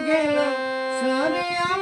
গেল সবই আমার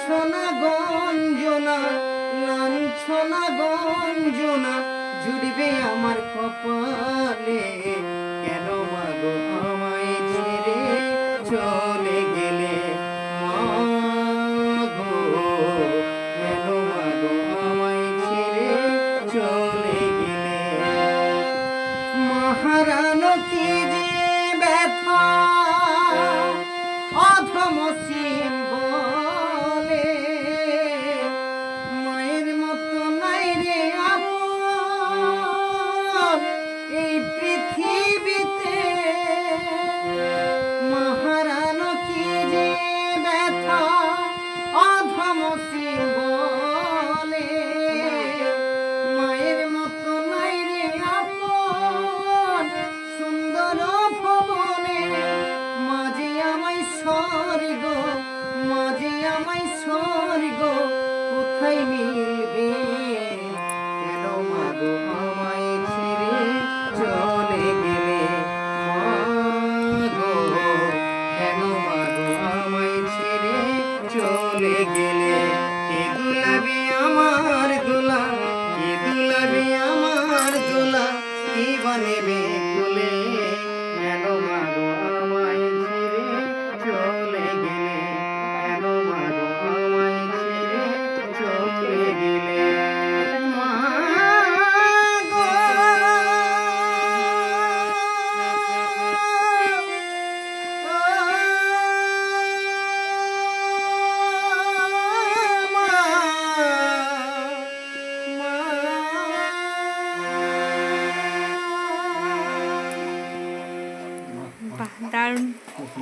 লাঞ্ছনা গঞ্জনা লাঞ্ছনা গঞ্জনা, জুড়বে আমার কপালে। কেন মাগো আমায় ছেড়ে চলে গেলে? মাগো, কেন চলে গেলে? মহারানকে স্বর্গ, মাঝে আমায় স্বর্গ, কোথায় মিলবে? কেন মাগো আমায় ছেড়ে চলে গেলে? মাগো, কেন মাগো আমায় গেলে? কে দুলাবি আমার দুলা, কে আমার দুলা, কি বানেবে কুলে?